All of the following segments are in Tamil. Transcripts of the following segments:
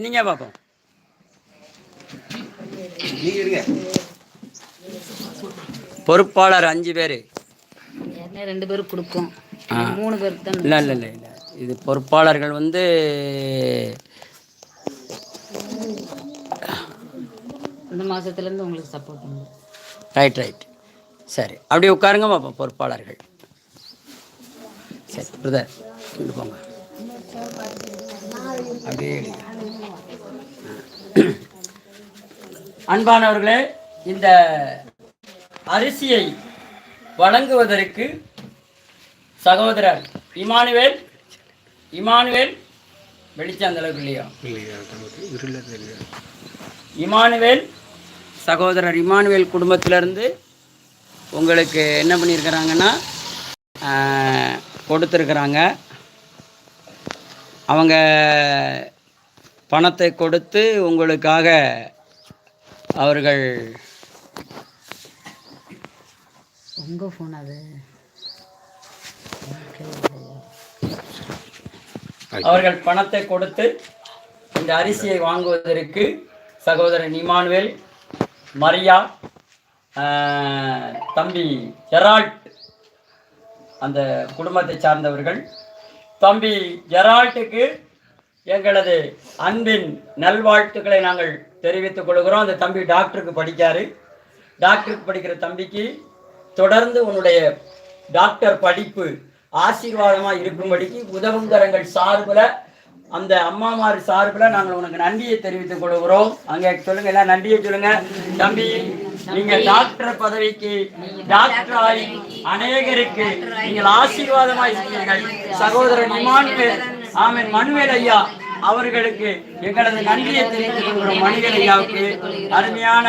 நீங்க பார்ப்போம் பொறுப்பாளர் அஞ்சு பேர். ரெண்டு பேருக்கு கொடுப்போம் ஆ. மூணு பேருக்கு தான் இல்லை இல்லை இல்லை இல்லை. இது பொறுப்பாளர்கள் வந்து இந்த மாசத்துலேருந்து உங்களுக்கு சப்போர்ட் பண்ணுவோம் ரைட் ரைட் சரி. அப்படியே உட்காருங்க பார்ப்போம் பொறுப்பாளர்கள். சரி பிரதர் போங்க. அப்படியே. அன்பானவர்களே இந்த அரிசியை வழங்குவதற்கு சகோதரர் இமானுவேல் இமானுவேல் வெளிச்சம் அந்த அளவுக்கு இல்லையா இமானுவேல் சகோதரர் இமானுவேல் குடும்பத்திலேருந்து உங்களுக்கு என்ன பண்ணியிருக்கிறாங்கன்னா கொடுத்துருக்குறாங்க. அவங்க பணத்தை கொடுத்து உங்களுக்காக அவர்கள் உங்கள் ஃபோன் அது. அவர்கள் பணத்தை கொடுத்து இந்த அரிசியை வாங்குவதற்கு சகோதரன் இமானுவேல் மரியா தம்பி ஜெரால்ட் அந்த குடும்பத்தை சார்ந்தவர்கள். தம்பி ஜெரால்ட்டுக்கு எங்களது அன்பின் நல்வாழ்த்துக்களை நாங்கள் தெரிவித்துக் கொள்கிறோம். அந்த தம்பி டாக்டருக்கு படிக்காரு. டாக்டருக்கு படிக்கிற தம்பிக்கு தொடர்ந்து உன்னுடைய டாக்டர் படிப்பு ஆசீர்வாதமா இருக்கும்படிக்கு உதவுங்கரங்கள் சார்புல அந்த அம்மாமார் சார்புல நாங்கள் உனக்கு நன்றியை தெரிவித்துக் கொள்கிறோம். அங்க சொல்லுங்க எல்லாம் நன்றியை சொல்லுங்க? தம்பி நீங்க டாக்டர் பதவிக்கு டாக்டர் ஆகி அநேகருக்கு நீங்கள் ஆசீர்வாதமா இருக்கிறீர்கள். சகோதரன் இமானுவேல் ஆமென். மனுவேல் ஐயா அவர்களுக்கு எங்களது நன்றியை தெரிவித்துக் கொள்கிறோம். மணிகள் அருமையான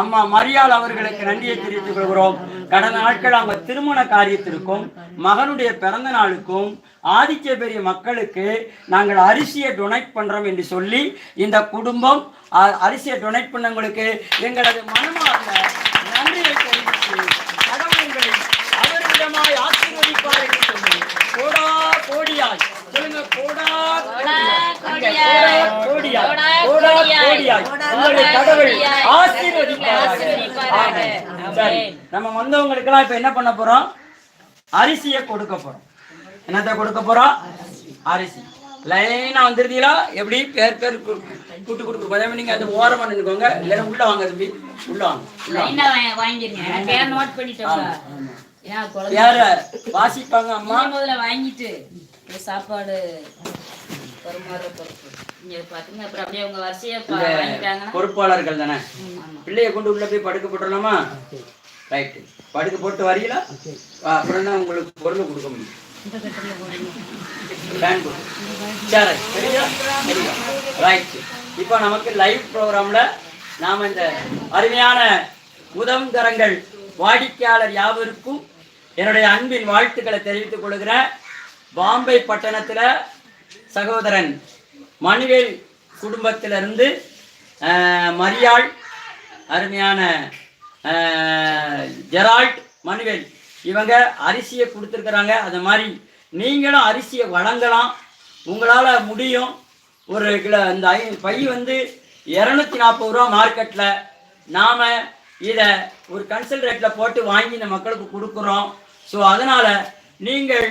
அம்மா மரியாள் அவர்களுக்கு நன்றியை தெரிவித்துக் கொள்கிறோம். கடந்த நாட்கள் அவங்க திருமண காரியத்திற்கும் மகனுடைய பிறந்த நாளுக்கும் ஆதிக்க பெரிய மக்களுக்கு நாங்கள் அரிசியை டொனேட் பண்றோம் என்று சொல்லி இந்த குடும்பம் அரிசியை டொனேட் பண்ணவங்களுக்கு எங்களது மனமார்ந்த நன்றியை தெரிவித்து கடவுள் அவர்களிடமாய் ஆசீர்வதிப்பார் என்று சொல்லி கோடா கோடியாய் நம்ம வந்தவங்களுக்கெல்லாம் இப்ப என்ன பண்ண போறோம்? அரிசியை கொடுக்க போறோம். என்னத்தை கொடுக்க போறோம்? அரிசி. லைனா வந்துருந்தீங்களா எப்படி? பேர் பேர் கூட்டு கொடுக்க கொஞ்சம் நீங்க அந்த ஓரமா நின்னுக்கோங்க இல்லைன்னா உள்ள வாங்க தம்பி. உள்ள வாங்க வாங்கிருங்க. வாசிப்பாங்க அம்மா. முதல்ல வாங்கிட்டு இந்த சாப்பாடு பருமாற பொறுப்பு. இங்க பாத்துங்க அப்புறம் அப்படியே உங்க வரிசையை வாங்கிட்டாங்கன்னா பொறுப்பாளர்கள் தானே? பிள்ளைய கொண்டு உள்ள போய் படுக்க போட்டுடலாமா ரைட்டு படுக்க போட்டு வரீங்களா அப்புறம் தான் உங்களுக்கு பொருள் கொடுக்க முடியும்? Right. இப்போ நமக்கு லைவ் ப்ரோக்ராம்ல நாம இந்த அருமையான உதவுங்கரங்கள் வாடிக்கையாளர் யாவருக்கும் என்னுடைய அன்பின் வாழ்த்துக்களை தெரிவித்துக் கொள்கிறேன். பாம்பே பட்டணத்தில் சகோதரன் மணிவேல் குடும்பத்திலிருந்து மரியாள் அருமையான ஜெரால்ட் மனுவேல். இவங்க அரிசியை கொடுத்துருக்குறாங்க. அது மாதிரி நீங்களும் அரிசியை வழங்கலாம். உங்களால் முடியும். ஒரு கிலோ இந்த ஐ பை வந்து இரநூத்தி நாற்பது ரூபா மார்க்கெட்டில் நாம் இதை ஒரு கன்சல் ரேட்டில் போட்டு வாங்கி இந்த மக்களுக்கு கொடுக்குறோம். ஸோ அதனால் நீங்கள்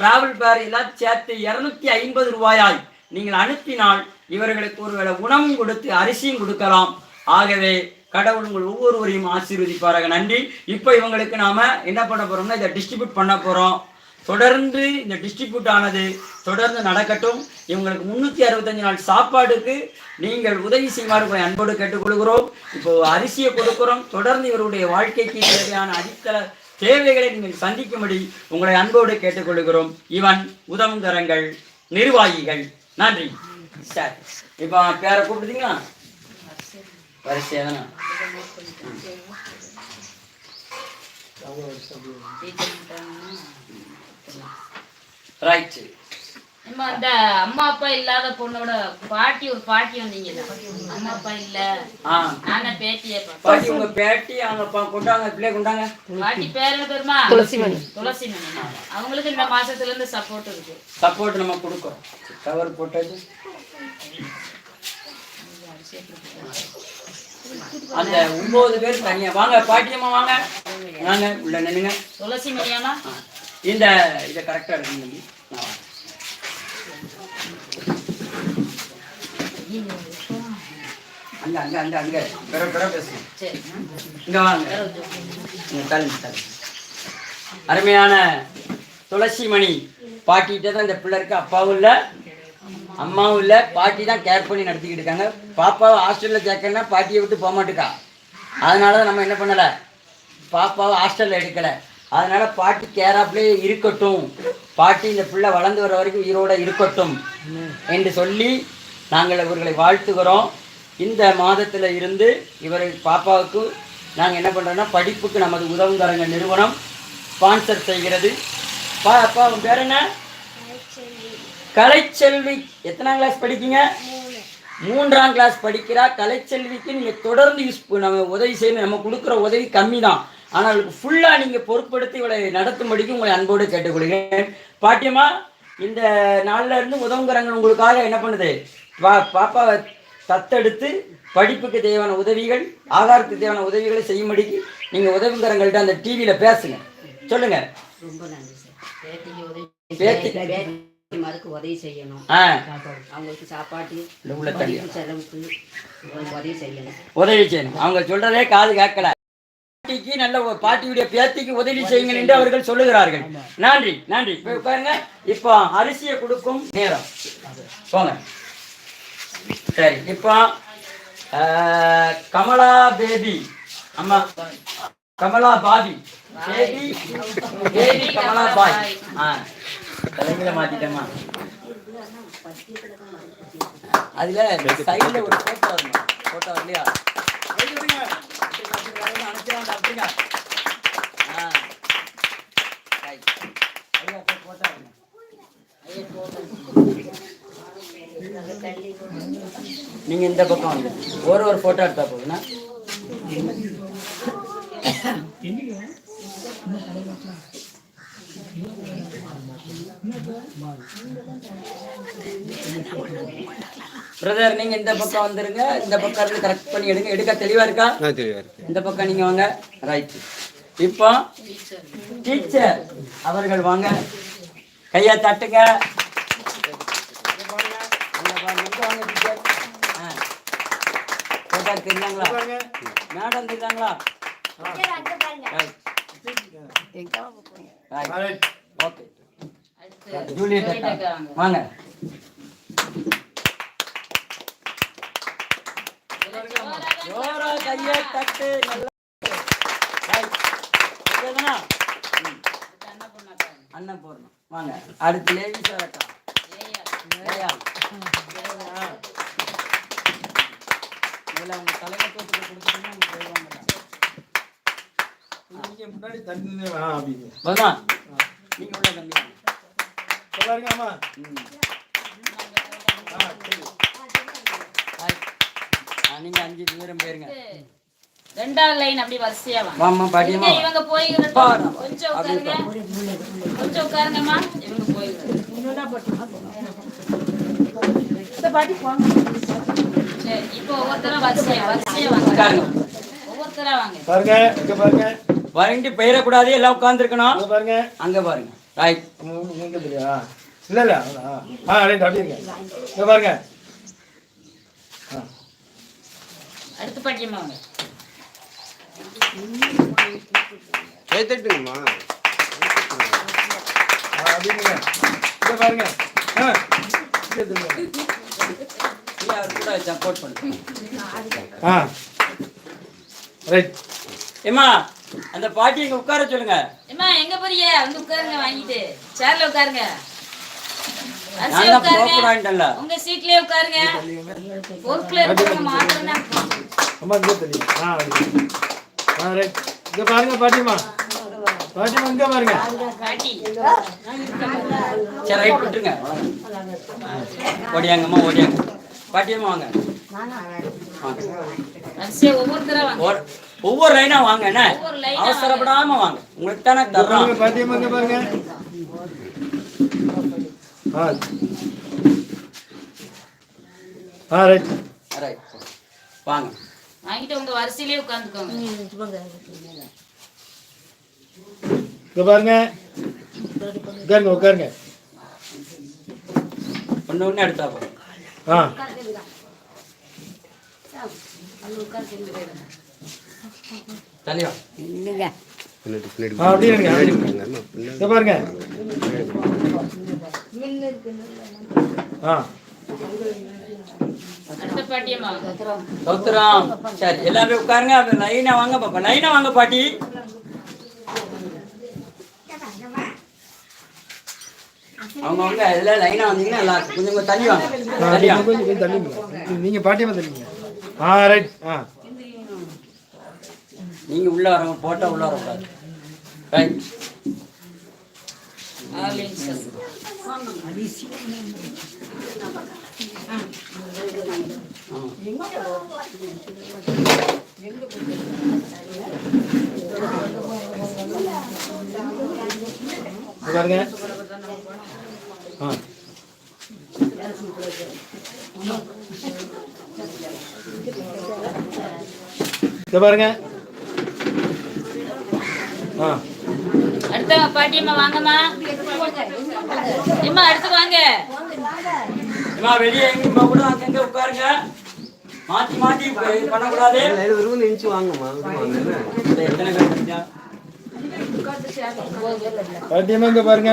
டிராவல் பேர் எல்லாம் சேர்த்து இரநூத்தி ஐம்பது ரூபாயாய் நீங்கள் அனுப்பினால் இவர்களுக்கு ஒருவேளை உணவும் கொடுத்து அரிசியும் கொடுக்கலாம். ஆகவே கடவுள் உங்கள் ஒவ்வொருவரையும் ஆசீர்வதிப்பாராக. நன்றி. இப்போ இவங்களுக்கு நாம என்ன பண்ண போறோம்னா இதை டிஸ்ட்ரிபியூட் பண்ண போறோம். தொடர்ந்து இந்த டிஸ்ட்ரிபியூட் ஆனது தொடர்ந்து நடக்கட்டும். இவங்களுக்கு முன்னூத்தி அறுபத்தஞ்சு நாள் சாப்பாடுக்கு நீங்கள் உதவி செய்யுமாறு உங்களை அன்போடு கேட்டுக்கொள்கிறோம். இப்போ அரிசியை கொடுக்கிறோம். தொடர்ந்து இவருடைய வாழ்க்கைக்கு தேவையான அடித்தள தேவைகளை நீங்கள் சந்திக்கும்படி உங்களை அன்போடு கேட்டுக்கொள்கிறோம். இவன் உதவுங்கரங்கள் நிர்வாகிகள். நன்றி. சரி. இப்போ பேரை கூப்பிடுதீங்களா வரிசையா தானே? ரைட் அம்மா இந்த அம்மா அப்பா இல்லாத பொண்ணோட பாட்டி ஒரு பாட்டி வந்தீங்கல்ல அம்மா அப்பா இல்ல. நானே பேட்டியே பாட்டி உங்க பேட்டி அவங்க பா- கொண்டாங்க பிள்ளை கொண்டாங்க? பாட்டி பேர் தெரியுமா? துளசிமணி. துளசிமணி. அவங்களுக்கு இந்த மாசத்துல இருந்து சப்போர்ட் இருக்கு. சப்போர்ட் நம்ம கொடுக்குறோம். கவர் போட்டது. அந்த ஒன்பது பேர் தனியா. வாங்க பாட்டியம்மா வாங்க. வாங்க உள்ள நின்னுங்க துளசி மணியாமா. இந்த இதை கரெக்டா தம்பி நான் வரேன். அங்க அங்க அங்க அங்க. பிற பிற பேசுங்க சரி இங்க வாங்க. இங்க தள்ளு தள்ளு. அருமையான துளசி மணி பாட்டிகிட்ட தான் இந்த பிள்ளைக்கு அப்பாவும் இல்லை அம்மாவும் இல்லை. பாட்டி தான் கேர் பண்ணி நடத்திக்கிட்டு இருக்காங்க. பாப்பாவை ஹாஸ்டலில் சேர்க்கணும்னா பாட்டியை விட்டு போக மாட்டுக்கா. அதனால தான் நம்ம என்ன பண்ணலை பாப்பாவை ஹாஸ்டலில் எடுக்கலை. அதனால பாட்டி கேராப்லேயே இருக்கட்டும். பாட்டி இந்த பிள்ளை வளர்ந்து வர வரைக்கும் உயிரோட இருக்கட்டும். என்று சொல்லி நாங்கள் இவர்களை வாழ்த்துகிறோம். இந்த மாதத்தில் இருந்து இவரை பாப்பாவுக்கு நாங்கள் என்ன பண்ணுறோன்னா படிப்புக்கு நமது உதவுங்கரங்க நிறுவனம் ஸ்பான்சர் செய்கிறது. பா அப்பா உன் பேர் என்ன? கலைச்செல்வி. எத்தனாம் கிளாஸ் படிக்கீங்க? மூன்றாம் கிளாஸ் படிக்கிறா. கலைச்செல்விக்கு நீங்கள் தொடர்ந்து யூஸ் நம்ம உதவி செய்யணும். நம்ம கொடுக்குற உதவி கம்மி தான் ஆனால் ஃபுல்லாக நீங்கள் பொறுப்படுத்தி இவளை நடத்தும்படிக்கு உங்களை அன்போடு கேட்டுக்கொள்கிறேன். பாட்டியம்மா இந்த நாளில் இருந்து உதவுங்கிறாங்க உங்களுக்காக என்ன பண்ணுது? பா பாப்பாவை தத்தெடுத்து படிப்புக்கு தேவையான உதவிகள் ஆகாரத்துக்கு தேவையான உதவிகளை செய்யும்படிக்கு நீங்கள் உதவுங்கிறங்கள்ட்ட அந்த டிவியில் பேசுங்க. சொல்லுங்க. ரொம்ப நன்றி சார். பேத்திமாருக்கு உதவி செய்யணும். அவங்களுக்கு சாப்பாட்டு உள்ள செலவுக்கு உதவி செய்யணும். உதவி செய்யணும். அவங்க சொல்றதே காது கேட்கல. பாட்டிக்கு நல்ல ஒரு பாட்டியுடைய பேத்திக்கு உதவி செய்யுங்கள் என்று அவர்கள் சொல்லுகிறார்கள். நன்றி நன்றி. பாருங்க. இப்போ அரிசியை கொடுக்கும் நேரம். போங்க. சரி இப்போ கமலா பேபி. அம்மா Kamala baby. Baby baby Kamala பாய். ஆ தலைமையில மாத்திட்டேம்மா. அதுல சைடுல ஒரு போட்டோ வரணும். போட்டோ வரலையா? போட்டோ நீங்க இந்த பக்கம் வந்து. ஒரு ஒரு போட்டோ எடுத்தா போதுண்ணா பிரதர் நீங்க இந்த பக்கம் வந்துருங்க. இந்த பக்கம் இருந்து கரெக்ட் பண்ணி எடுங்க. எடுக்க தெளிவா இருக்கா? இந்த பக்கம் நீங்க வாங்க. ரைட் இப்போ டீச்சர் அவர்கள் வாங்க. கையை தட்டுங்க அங்க பாருங்க, இங்க வாங்க teacher. ஆ. தெரியுங்களா மேடம் ரைட் ஓகே ஜூலியட். வாங்க. ஜோரா கையை தட்டு நல்லா. அண்ணன் போடணும். வாங்க. அடுத்து லேடி சார் முதல்ல அவங்க தலைமைத்துவத்துக்கு கொடுத்துட்டீங்கன்னா அவங்க முன்னாடி தண்ணி ஆ அப்படிங்க பகவான் நீங்க உள்ள சொல்லாருங்க அம்மா. அஞ்சு தூரம் போயிருங்க. ரெண்டாவது லைன் அப்படி வரிசையா பாட்டியம்மா இவங்க பாரு. கொஞ்சம் உட்காருங்க. கொஞ்சம் உட்காருங்கம்மா. இவங்க போய்கிறட்டும் சரி இப்போ பாருங்க இங்க பாருங்க. வரண்டி போயிடக்கூடாது எல்லாம் உட்காந்துருக்கணும் இங்க பாருங்க. அங்க பாருங்க. ரைட் இல்ல இல்ல. ஆ ரைட் அப்படியே இங்க பாருங்க. ஆ. அடுத்து படிக்கமா வாங்க. ஏத்துட்டுங்கம்மா. இருங்க. இங்க பாருங்க. ஆ. கூட சப்போர்ட் ஆ ரைட் அந்த பாட்டி இங்க உட்கார சொல்லுங்க. அம்மா எங்க போறீங்க வந்து உட்காருங்க வாங்கிட்டு. சேர்ல உட்காருங்க. உங்க சீட்லயே உட்காருங்க. பொறுப்புல இருக்கிறவங்க மாத்திரம் தான் அம்மா இங்க தெரியும் ஆ அப்படி ஆ ரைட் இங்க பாருங்க பாட்டிமா பாட்டிமா இங்க பாருங்க. பாட்டி சரி ரைட் விட்டுருங்க. ஓடியாங்கம்மா ஓடியாங்க. பாட்டியம்மா வாங்க. ஒவ்வொரு லைனா வாங்க என்ன. அவசரப்படாம வாங்க. உங்களுக்கு தானே தர்றோம். இங்க பாருங்க. ஆ. ஆ ரைட் ரைட் வாங்க. வாங்கிட்டு உங்க வரிசையிலே உட்காந்துக்கோங்க. இங்க பாருங்க. உட்காருங்க உட்காருங்க. ஒன்று ஒன்று எடுத்தா ஆ. பாருங்க. ஆ. சௌத்ரம். சரி எல்லாரும் உட்காருங்க. அப்ப லைனா வாங்க பாப்பா லைனா வாங்க பாட்டி. அவங்க அவங்க எல்லாம் லைனா வந்தீங்கன்னா நல்லா இருக்கும். கொஞ்சம் கொஞ்சம் தள்ளி வாங்க. தள்ளி வாங்க கொஞ்சம் கொஞ்சம் தள்ளிங்க நீங்க பாட்டியமா தள்ளிங்க. ஆ ரைட் ஆ. நீங்க உள்ள வரவங்க போட்டா உள்ள வரக்கூடாது. ரைட் பாருங்க. ஆ இங்க பாருங்க. ஆ. அடுத்த பாட்டியம்மா வாங்கம்மா. அம்மா அடுத்து வாங்க. அம்மா வெளியே எங்கேயும் கூட அங்க எங்க உட்காருங்க. மாத்தி மாத்தி இது பண்ணக்கூடாது. இந்த எத்தனை பேர் இருக்கீங்க? பாட்டியமா இங்க பாருங்க.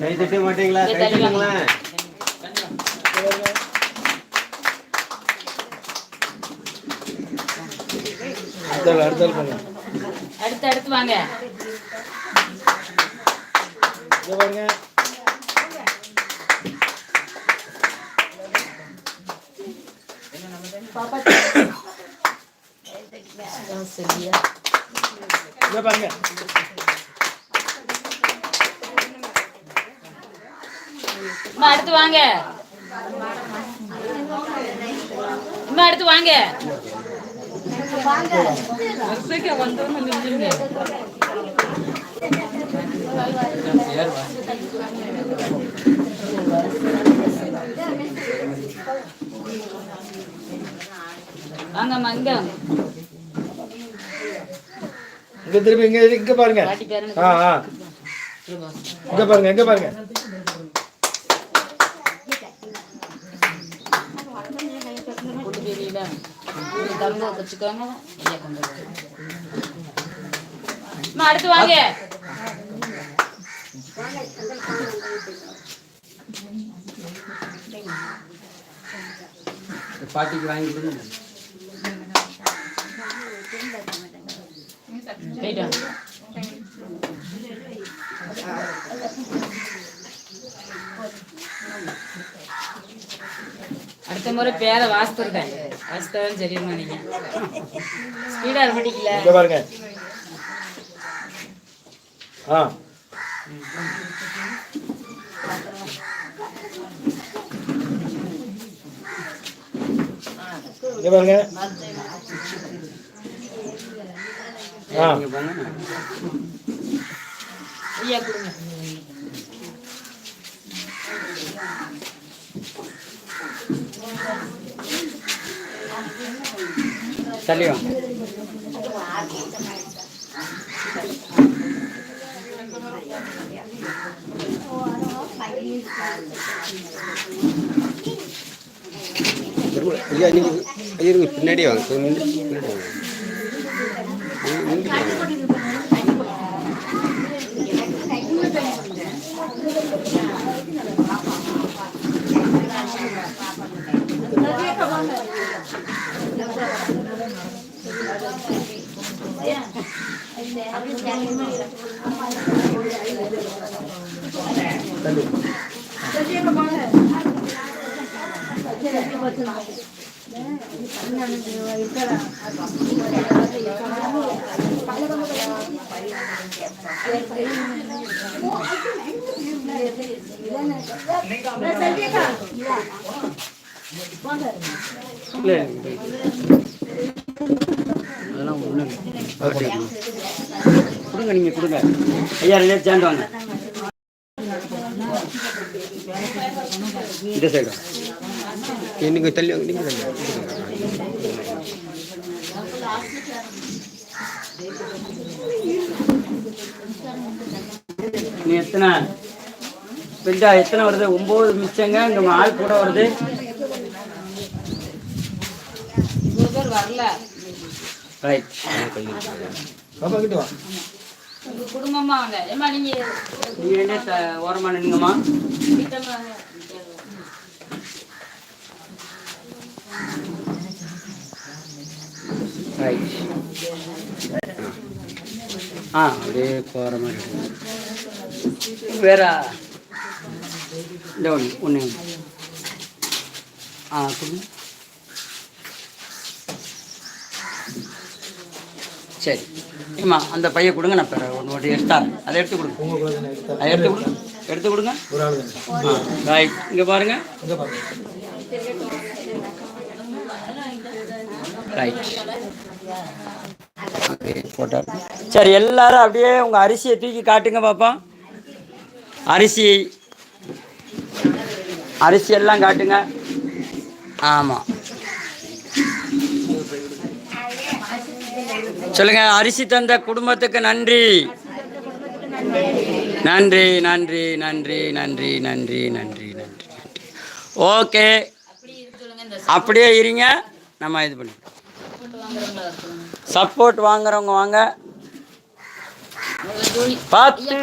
கை தட்ட மாட்டீங்களா இங்க கை தள்ளி தட்டுங்களா அடுத்தாள் அடுத்தாள் பாருங்க அடுத்து அடுத்து வாங்க இங்க பாருங்க இங்க பாருங்க அம்மா அடுத்து வாங்க அம்மா அடுத்து வாங்க வரிசைக்கு வந்தோன்னு நில்லுங்க. பேர் வா. வாங்கம்மா இங்க இங்க திருப்பி இங்க இங்க பாருங்க. ஆ ஆ. இங்க பாருங்க இங்க பாருங்க. அடுத்து வாங்க. பாட்டிக்கு வாங்கி கொடுங்க. போயிட்டு வாங்க. அடுத்த முறை பேரை வாசித்துருக்கேன் வாசித்தான் சரியுமா நீங்க? ஸ்பீடா இருக்க பாருங்க. ஆ. பாருங்க. ஆ. ஐயா நீங்கள் ஐயா நீங்க பின்னாடியே வாங்க. பின்னாடி வாங்க. நின்று- நின்றுட்டு வாங்க. இல்லை அதெல்லாம் ஒன்றும் கொடுங்க நீங்க கொடுங்க. ஐயா ரெண்டு சேர்ந்து வாங்க. இந்த சைடு நீங்கள் தள்ளி வாங்க நீங்கள் தள்ளி நீ எத்தனை? பிண்டா எத்தனை வருது? ஒம்பது மிச்சங்க. இங்கே ஆள் கூட வருது. வரல ரைட் பாப்பா கிட்ட வா. குடும்பமா வாங்க ஏமா நீங்க நீங்கள் என்ன த ஓரமாக நின்னுங்கம்மா ரைட் ஆ அப்படியே போகிற மாதிரி இருக்கும். வேற? இந்த ஒன்று ஒன்று ஆ கொடுங்க. சரி. ஏம்மா அந்த பைய கொடுங்க நான் பெற ஒன்று ஒன்று எடுத்தா அதை எடுத்து கொடுங்க. அதை எடுத்து கொடுங்க. எடுத்து கொடுங்க. ஆ ரைட் இங்கே பாருங்க. எங்க பாருங்க. ரைட் போட்டார். சரி எல்லாரும் அப்படியே உங்கள் அரிசியை தூக்கி காட்டுங்க பார்ப்போம் அரிசி அரிசி எல்லாம் காட்டுங்க. ஆமாம் சொல்லுங்க அரிசி தந்த குடும்பத்துக்கு நன்றி நன்றி நன்றி நன்றி நன்றி நன்றி நன்றி நன்றி. ஓகே. அப்படியே இருங்க. நம்ம இது பண்ணி சப்போர்ட் வாங்குறவங்க வாங்க. பார்த்து.